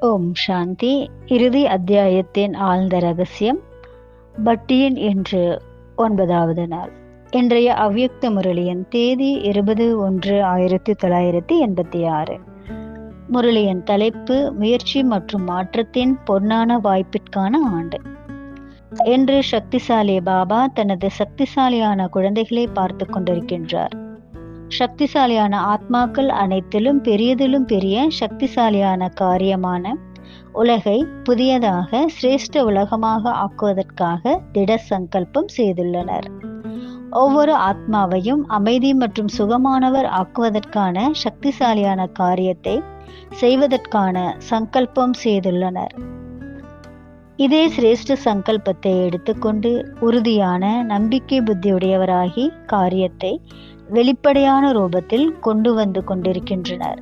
ஓம் சாந்தி. இறுதி அத்தியாயத்தின் ஆழ்ந்த ரகசியம் பட்டியன் என்று ஒன்பதாவது நாள். இன்றைய அவ்யக்த முரளியன் தேதி இருபது ஒன்று ஆயிரத்தி தொள்ளாயிரத்தி எண்பத்தி ஆறு. முரளியன் தலைப்பு முயற்சி மற்றும் மாற்றத்தின் பொன்னான வாய்ப்பிற்கான ஆண்டு. என்று சக்திசாலி பாபா தனது சக்திசாலியான குழந்தைகளை பார்த்து கொண்டிருக்கின்றார். சக்திசாலியான ஆத்மாக்கள் அனைத்திலும் பெரியதிலும் பெரிய சக்திசாலியான காரியமான உலகை புதியதாக சிரேஷ்ட உலகமாக ஆக்குவதற்காக திட சங்கல்பம் செய்துள்ளனர். ஒவ்வொரு ஆத்மாவையும் அமைதி மற்றும் சுகமானவர் ஆக்குவதற்கான சக்திசாலியான காரியத்தை செய்வதற்கான சங்கல்பம் செய்துள்ளனர். இதே சிரேஷ்ட சங்கல்பத்தை எடுத்துக்கொண்டு உறுதியான நம்பிக்கை புத்தியுடையவராகி காரியத்தை வெளிப்படையான ரூபத்தில் கொண்டு வந்து கொண்டிருக்கின்றனர்.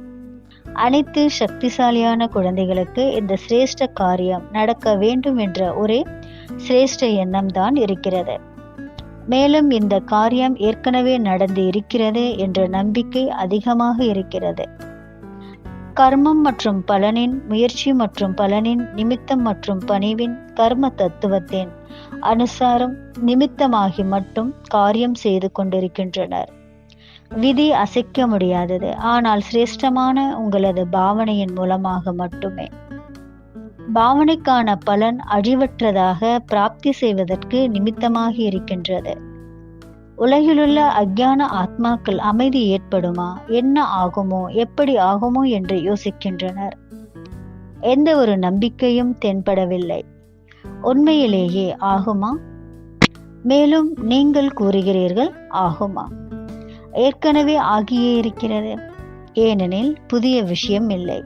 அனைத்து சக்திசாலியான குழந்தைகளுக்கு இந்த சிரேஷ்ட காரியம் நடக்க வேண்டும் என்ற ஒரே சிரேஷ்ட எண்ணம் தான் இருக்கிறது. மேலும் இந்த காரியம் ஏற்கனவே நடந்து இருக்கிறது என்ற நம்பிக்கை அதிகமாக இருக்கிறது. கர்மம் மற்றும் பலனின் முயற்சி மற்றும் பலனின் நிமித்தம் மற்றும் பணிவின் கர்ம தத்துவத்தின் அனுசாரம் நிமித்தமாகி மட்டும் காரியம் செய்து கொண்டிருக்கின்றனர். விதி அசைக்க முடியாதது. ஆனால் சிரேஷ்டமான உங்களது பாவனையின் மூலமாக மட்டுமே. பாவனைக்கான பலன் அழிவற்றதாக பிராப்தி செய்வதற்கு நிமித்தமாக இருக்கின்றது. உலகிலுள்ள அக்ஞான ஆத்மாக்கள் அமைதி ஏற்படுமா? என்ன ஆகுமோ? எப்படி ஆகுமோ என்று யோசிக்கின்றனர். எந்த ஒரு நம்பிக்கையும் தென்படவில்லை. உண்மையிலேயே ஆகுமா? மேலும் நீங்கள் கூறுகிறீர்கள் ஆகுமா? ஏற்கனவே ஆகியே இருக்கிறது. ஏனெனில் புதிய விஷயம் இல்லை.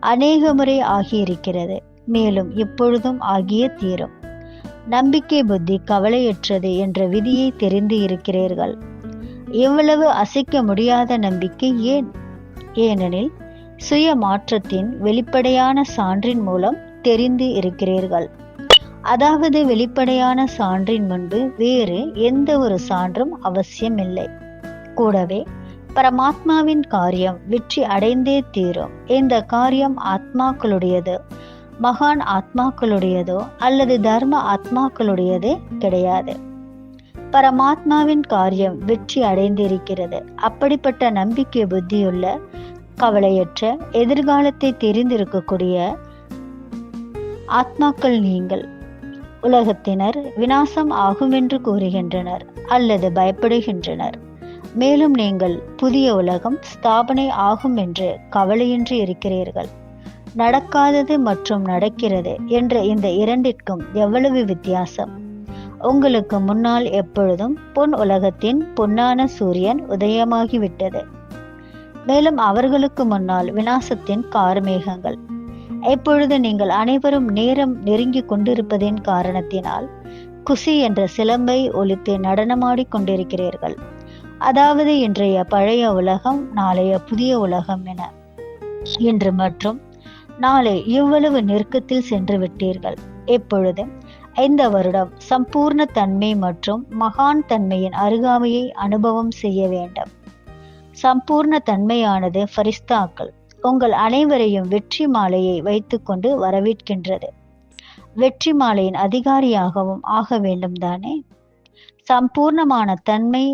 அநேக முறை ஆகியிருக்கிறது மேலும் இப்பொழுதும் ஆகிய தீரும். நம்பிக்கை புத்தி கவலையற்றது என்ற விதியை தெரிந்து இருக்கிறீர்கள். இவ்வளவு அசைக்க முடியாத நம்பிக்கை ஏன்? ஏனெனில் சுய மாற்றத்தின் வெளிப்படையான சான்றின் மூலம் தெரிந்து இருக்கிறீர்கள். அதாவது வெளிப்படையான சான்றின் முன்பு வேறு எந்த ஒரு சான்றும் அவசியமில்லை. கூடவே பரமாத்மாவின் காரியம் வெற்றி அடைந்தே தீரும். இந்த காரியம் ஆத்மாக்களுடையது மகான் ஆத்மாக்களுடையதோ அல்லது தர்ம ஆத்மாக்களுடையதே கிடையாது. பரமாத்மாவின் காரியம் வெற்றி அடைந்திருக்கிறது. அப்படிப்பட்ட நம்பிக்கை புத்தியுள்ள கவலையற்ற எதிர்காலத்தை தெரிந்திருக்கக்கூடிய ஆத்மாக்கள் நீங்கள். உலகத்தினர் வினாசம் ஆகும் என்று கூறுகின்றனர் அல்லது பயப்படுகின்றனர். மேலும் நீங்கள் புதிய உலகம் ஸ்தாபனை ஆகும் என்று கவலையின்றி இருக்கிறீர்கள். நடக்காதது மற்றும் நடக்கிறது என்ற இந்த இரண்டிற்கும் எவ்வளவு வித்தியாசம்? உங்களுக்கு முன்னால் எப்பொழுதும் பொன் உலகத்தின் பொன்னான சூரியன் உதயமாகிவிட்டது. மேலும் அவர்களுக்கு முன்னால் வினாசத்தின் கார்மேகங்கள். எப்பொழுது நீங்கள் அனைவரும் நேரம் நெருங்கி கொண்டிருப்பதின் காரணத்தினால் குசி என்ற சிலம்பை ஒழித்து நடனமாடி கொண்டிருக்கிறீர்கள். அதாவது இன்றைய பழைய உலகம் நாளைய புதிய உலகம் என. இன்று மற்றும் நாளை இவ்வளவு நெருக்கத்தில் சென்று விட்டீர்கள். எப்பொழுது இந்த வருடம் சம்பூர்ண தன்மை மற்றும் மகான் தன்மையின் அருகாமையை அனுபவம் செய்ய வேண்டும். சம்பூர்ண தன்மையானது ஃபரிஸ்தாக்கள் உங்கள் அனைவரையும் வெற்றி மாலையை வைத்துக்கொண்டு வரவேற்கின்றது. வெற்றி மாலையின் அதிகாரியாகவும் ஆக வேண்டும் தானே? சம்பூர்ணமான தன்மை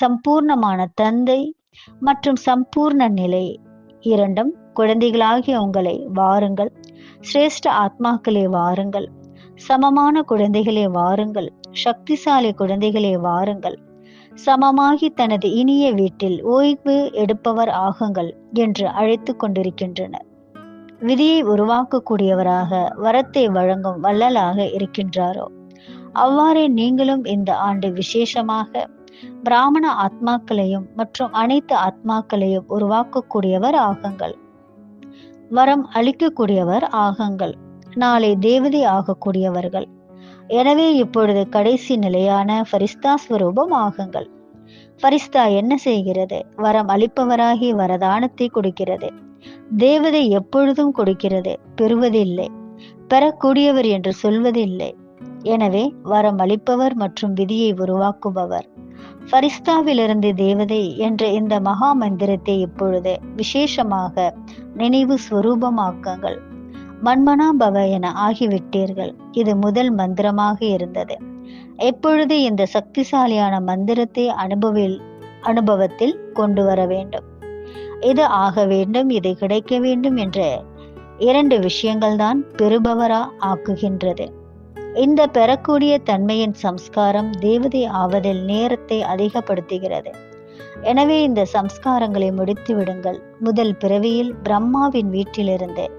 சம்பூர்ணமான தந்தை மற்றும் சம்பூர்ண நிலை இரண்டும் குழந்தைகளாகிய உங்களை வாருங்கள். சிரேஷ்ட ஆத்மாக்களே வாருங்கள். சமமான குழந்தைகளே வாருங்கள். சக்திசாலி குழந்தைகளே வாருங்கள். சமமாகி தனது இனிய வீட்டில் ஓய்வு எடுப்பவர் ஆகுங்கள் என்று அழைத்து கொண்டிருக்கின்றனர். விதியை உருவாக்கக்கூடியவராக வரத்தை வழங்கும் வள்ளலாக இருக்கின்றாரோ? அவ்வாறே நீங்களும் இந்த ஆண்டு விசேஷமாக பிராமண ஆத்மாக்களையும் மற்றும் அனைத்து ஆத்மாக்களையும் உருவாக்கக்கூடியவர் ஆகுங்கள். வரம் அளிக்கக்கூடியவர் ஆகுங்கள். நாளை தேவதை ஆகக்கூடியவர்கள். எனவே இப்பொழுது கடைசி நிலையான ஃபரிஸ்தா ஸ்வரூபம் ஆகுங்கள். ஃபரிஸ்தா என்ன செய்கிறது? வரம் அளிப்பவராகி வரதானத்தை கொடுக்கிறது. தேவதை எப்பொழுதும் கொடுக்கிறது? பெறுவதில்லை. பெறக்கூடியவர் என்று சொல்வதில்லை. எனவே வரம் அளிப்பவர் மற்றும் விதியை உருவாக்குபவர். ஃபரிஸ்தாவிலிருந்து தேவதை என்ற இந்த மகா மந்திரத்தை இப்பொழுது விசேஷமாக நினைவு ஸ்வரூபமாக்குங்கள் மன்மனாபவ என ஆகிவிட்டீர்கள். இது முதல் மந்திரமாக இருந்தது. எப்பொழுது இந்த சக்திசாலியான மந்திரத்தை அனுபவில் அனுபவத்தில் கொண்டு வர வேண்டும்? இது ஆக வேண்டும் இது கிடைக்க வேண்டும் என்ற இரண்டு விஷயங்கள் தான் பெறுபவரா ஆக்குகின்றது. இந்த பெறக்கூடிய தன்மையின் சம்ஸ்காரம் தேவதை ஆவதில் நேரத்தை அதிகப்படுத்துகிறது. எனவே இந்த சம்ஸ்காரங்களை முடித்து விடுங்கள். முதல் பிறவியில் பிரம்மாவின் வீட்டிலிருந்து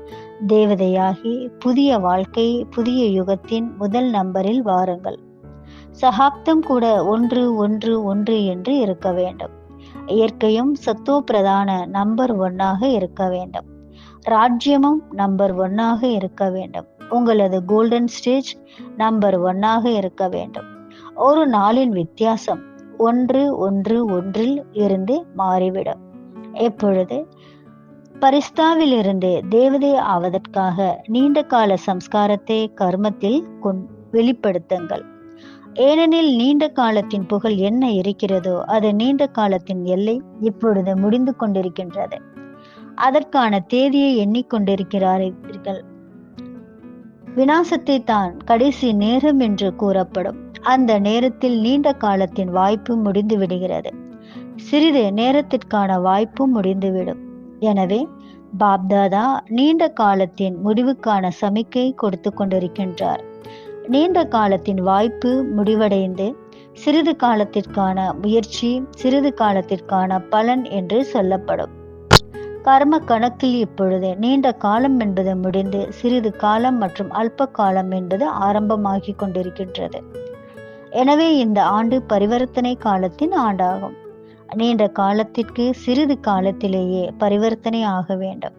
தேவதையாகி புதிய வாழ்க்கை புதிய யுகத்தின் முதல் நம்பரில் வாருங்கள். சகாப்தம் கூட ஒன்று ஒன்று ஒன்று என்று இருக்க வேண்டும். இயற்கையும் சத்தோ பிரதான நம்பர் ஒன்னாக இருக்க வேண்டும். ராஜ்யமும் நம்பர் ஒன்னாக இருக்க வேண்டும். உங்களது கோல்டன் ஸ்டேஜ் நம்பர் ஒன்னாக இருக்க வேண்டும். ஒரு நாளின் வித்தியாசம் ஒன்று ஒன்று ஒன்றில் இருந்து மாறிவிடும். எப்பொழுது? பரிஸ்தாவில் இருந்து தேவதை ஆவதற்காக நீண்ட கால சம்ஸ்காரத்தை கர்மத்தில் கொண் வெளிப்படுத்துங்கள். ஏனெனில் நீண்ட காலத்தின் புகழ் என்ன இருக்கிறதோ அது நீண்ட காலத்தின் எல்லை இப்பொழுது முடிந்து கொண்டிருக்கின்றது. அதற்கான தேதியை எண்ணிக்கொண்டிருக்கிறார்கள் வினாசத்தை தான் கடைசி நேரம் என்று கூறப்படும். அந்த நேரத்தில் நீண்ட காலத்தின் வாய்ப்பு முடிந்து விடுகிறது. சிறிது நேரத்திற்கான வாய்ப்பும் முடிந்துவிடும். எனவே பாப்தாதா நீண்ட காலத்தின் முடிவுக்கான சமிக்கை கொடுத்து கொண்டிருக்கின்றார். நீண்ட காலத்தின் வாய்ப்பு முடிவடைந்து சிறிது காலத்திற்கான முயற்சி சிறிது காலத்திற்கான பலன் என்று சொல்லப்படும். கர்ம கணக்கில் இப்பொழுது நீண்ட காலம் என்பது முடிந்து சிறிது காலம் மற்றும் அல்ப காலம் என்பது ஆரம்பமாகி கொண்டிருக்கின்றது. எனவே இந்த ஆண்டு பரிவர்த்தனை காலத்தின் ஆண்டாகும். நீண்ட காலத்திற்கு சிறிது காலத்திலேயே பரிவர்த்தனை ஆக வேண்டும்.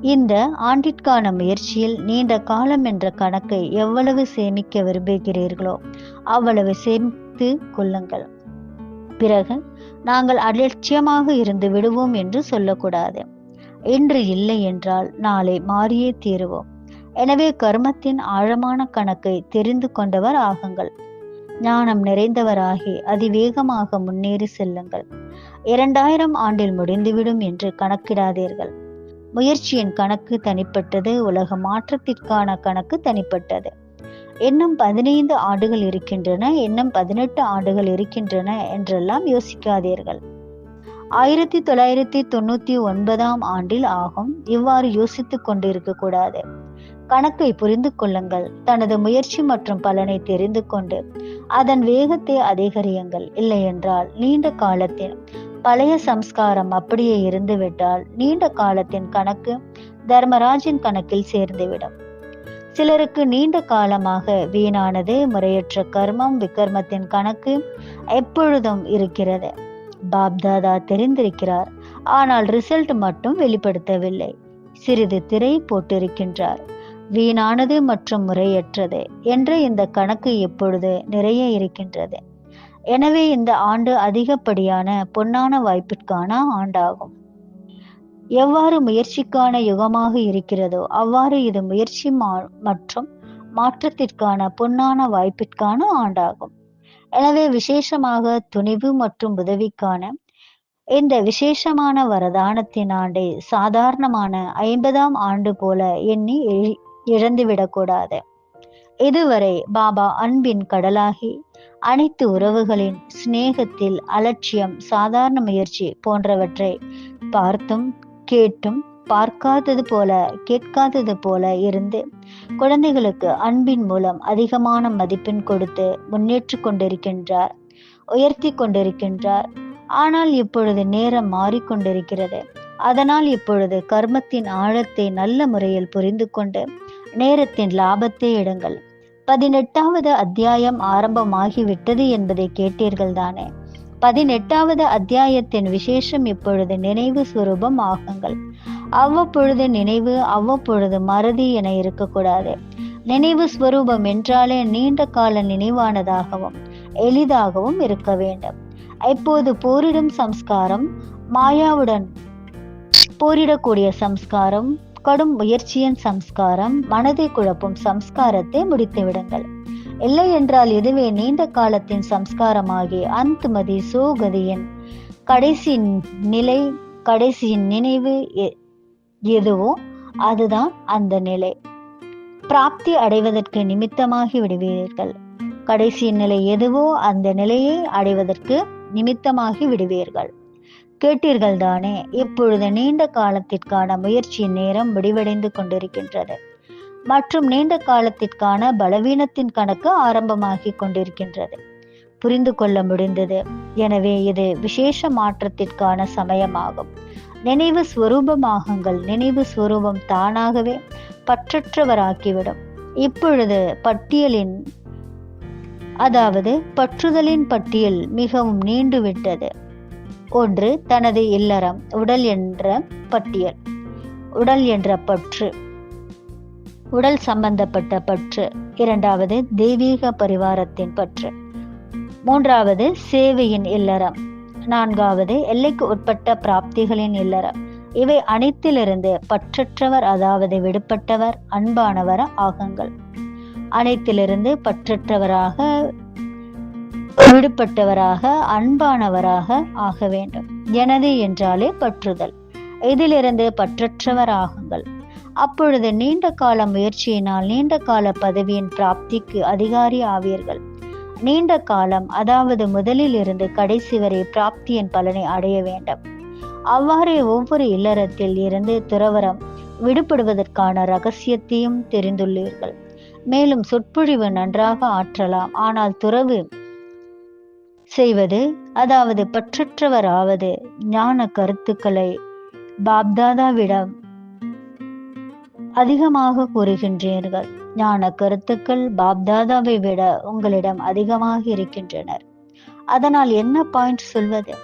இந்த ஆண்டிற்கான முயற்சியில் நீண்ட காலம் என்ற கணக்கை எவ்வளவு சேமிக்க விரும்புகிறீர்களோ அவ்வளவு சேமித்து கொள்ளுங்கள். பிறகு நாங்கள் அலட்சியமாக இருந்து விடுவோம் என்று சொல்லக்கூடாது. இன்று இல்லை என்றால் நாளை மாறியே தீருவோம். எனவே கர்மத்தின் ஆழமான கணக்கை தெரிந்து கொண்டவர் ஆகுங்கள். ஞானம் நிறைந்தவராகி அதிவேகமாக முன்னேறி செல்லுங்கள். இரண்டாயிரம் ஆண்டில் முடிந்துவிடும் என்று கணக்கிடாதீர்கள். முயற்சியின் கணக்கு தனிப்பட்டது உலக மாற்றத்திற்கான கணக்கு தனிப்பட்டது. இன்னும் பதினைந்து ஆண்டுகள் இருக்கின்றன இன்னும் பதினெட்டு ஆண்டுகள் இருக்கின்றன என்றெல்லாம் யோசிக்காதீர்கள். ஆயிரத்தி தொள்ளாயிரத்தி தொண்ணூத்தி ஒன்பதாம் ஆண்டில் ஆகும். இவ்வாறு யோசித்துக் கொண்டிருக்க கூடாது. கணக்கை புரிந்து கொள்ளுங்கள். தனது முயற்சி மற்றும் பலனை தெரிந்து கொண்டு அதன் வேகத்தை அதிகரியுங்கள். இல்லை என்றால் நீண்ட காலத்தின் பழைய சம்ஸ்காரம் அப்படியே இருந்துவிட்டால் நீண்ட காலத்தின் கணக்கு தர்மராஜின் கணக்கில் சேர்ந்துவிடும். சிலருக்கு நீண்ட காலமாக வீணானது முறையற்ற கர்மம் விக்கர்மத்தின் கணக்கு எப்பொழுதும் இருக்கிறது. பாப்தாதா தெரிந்திருக்கிறார் ஆனால் ரிசல்ட் மட்டும் வெளிப்படுத்தவில்லை. சிறிது திரை போட்டிருக்கின்றார். வீணானது மற்றும் முறையற்றது என்ற இந்த கணக்கு இப்பொழுது நிறைய இருக்கின்றது. எனவே இந்த ஆண்டு அதிகப்படியான பொன்னான வாய்ப்பிற்கான ஆண்டாகும். எவ்வாறு முயற்சிக்கான யுகமாக இருக்கிறதோ அவ்வாறு இது முயற்சி மா- மற்றும் மாற்றத்திற்கான பொன்னான வாய்ப்பிற்கான ஆண்டாகும். எனவே விசேஷமாக துணிவு மற்றும் உதவிக்கான இந்த விசேஷமான வரதானத்தின் ஆண்டை சாதாரணமான ஐம்பதாம் ஆண்டு போல எண்ணி இழந்துவிடக்கூடாது. இதுவரை பாபா அன்பின் கடலாகி அனைத்து உறவுகளின் சிநேகத்தில் அலட்சியம் சாதாரண முயற்சி போன்றவற்றை பார்த்தும் கேட்டும் பார்க்காதது போல கேட்காதது போல இருந்து குழந்தைகளுக்கு அன்பின் மூலம் அதிகமான மதிப்பெண் கொடுத்து முன்னேற்றி கொண்டிருக்கின்றார் உயர்த்தி கொண்டிருக்கின்றார். ஆனால் இப்பொழுது நேரம் மாறிக்கொண்டிருக்கிறது அதனால் இப்பொழுது கர்மத்தின் ஆழத்தை நல்ல முறையில் புரிந்து கொண்டு நேரத்தின் லாபத்தை எடுங்கள். பதினெட்டாவது அத்தியாயம் ஆரம்பமாகிவிட்டது என்பதை கேட்டீர்கள் தானே பதினெட்டாவது அத்தியாயத்தின் விசேஷம் இப்பொழுது நினைவு சுரூபம் ஆகுங்கள். அவ்வப்பொழுது நினைவு அவ்வப்பொழுது மறதி என இருக்கக்கூடாது. நினைவு ஸ்வரூபம் என்றாலே நீண்ட கால நினைவானதாகவும் எளிதாகவும் இருக்க வேண்டும். இப்போது போரிடும் சம்ஸ்காரம் மாயாவுடன் போரிடக்கூடிய சம்ஸ்காரம் கடும் முயற்சியின் சம்ஸ்காரம் மனதை குழப்பும் சம்ஸ்காரத்தை முடித்து விடுங்கள் இல்லை என்றால் இதுவே நீண்ட காலத்தின் சம்ஸ்காரமாகி அந்துமதி சோகதியின் கடைசி நிலை கடைசியின் நினைவு எ- எதுவோ அதுதான் அந்த நிலை. பிராப்தி அடைவதற்கு நிமித்தமாகி விடுவீர்கள். கடைசி நிலை எதுவோ அந்த நிலையை அடைவதற்கு நிமித்தமாகி விடுவீர்கள். கேட்டீர்கள் தானே இப்பொழுது நீண்ட காலத்திற்கான முயற்சியின் நேரம் முடிவடைந்து கொண்டிருக்கின்றது. மற்றும் நீண்ட காலத்திற்கான பலவீனத்தின் கணக்கு ஆரம்பமாகி கொண்டிருக்கின்றது. புரிந்து கொள்ள முடிந்தது. எனவே இது விசேஷ மாற்றத்திற்கான சமயமாகும். நினைவு ஸ்வரூபமாகுங்கள். நினைவு ஸ்வரூபம் தானாகவே பற்றற்றவராக்கிவிடும் இப்பொழுது பட்டியலின் அதாவது பற்றுதலின் பட்டியல் மிகவும் நீண்டு விட்டது ஒன்று தனது இல்லறம் உடல் என்ற பட்டியல். உடல் என்ற பற்று. உடல் சம்பந்தப்பட்ட பற்று. இரண்டாவது தெய்வீக பரிவாரத்தின் பற்று. மூன்றாவது சேவையின் இல்லறம். நான்காவது எல்லைக்கு உட்பட்ட பிராப்திகளின் இல்லறம். இவை அனைத்திலிருந்து பற்றற்றவர் அதாவது விடுபட்டவர் அன்பானவர் ஆகுங்கள். அனைத்திலிருந்து பற்றற்றவராக விடுபட்டவராக அன்பானவராக ஆக வேண்டும். எனது என்றாலே பற்றுதல். இதிலிருந்து பற்றற்றவர் ஆகுங்கள். அப்பொழுது நீண்ட கால முயற்சியினால் நீண்ட கால பதவியின் பிராப்திக்கு அதிகாரி ஆவீர்கள். நீண்ட காலம் அதாவது முதலில் இருந்து கடைசி வரை பிராப்தியின் பலனை அடைய வேண்டும். அவ்வாறே ஒவ்வொரு இல்லறத்தில் இருந்து துறவரம் விடுபடுவதற்கான ரகசியத்தையும் தெரிந்துள்ளீர்கள். மேலும் சொற்பொழிவு நன்றாக ஆற்றலாம். ஆனால் துறவு செய்வது அதாவது பற்றற்றவராவது ஞான கருத்துக்களை பாப்தாதாவிடம் அதிகமாக கூறுகின்றீர்கள். ஞான கருத்துக்கள் பாப்தாதாவை விட உங்களிடம் அதிகமாக இருக்கின்றனர். அதனால் என்ன பாயிண்ட் சொல்வது?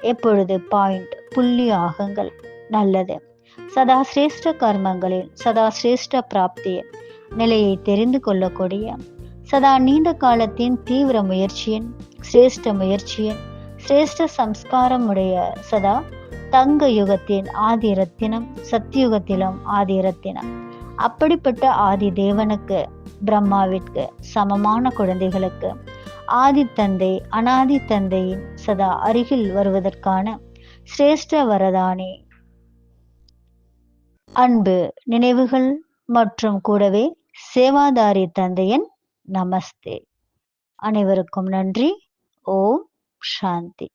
எப்பொழுது பாயிண்ட் புள்ளி ஆகுங்கள். நல்லது. சதா சிரேஷ்ட கர்மங்களில் சதா சிரேஷ்ட பிராப்தியின் நிலையை தெரிந்து கொள்ளக்கூடிய சதா நீண்ட காலத்தின் தீவிர முயற்சியின் சிரேஷ்ட முயற்சியின் சிரேஷ்ட சம்ஸ்காரம் உடைய சதா தங்க யுகத்தின் ஆதி ரத்தினம் சத்தியுகத்திலும் ஆதி ரத்தினம் அப்படிப்பட்ட ஆதி தேவனுக்கு பிரம்மாவிற்கு சமமான குழந்தைகளுக்கு ஆதி தந்தை அனாதி தந்தையின் சதா அருகில் வருவதற்கான சிரேஷ்ட வரதானே. அன்பு நினைவுகள் மற்றும் கூடவே சேவாதாரி தந்தையன் நமஸ்தே. அனைவருக்கும் நன்றி. ஓம் சாந்தி.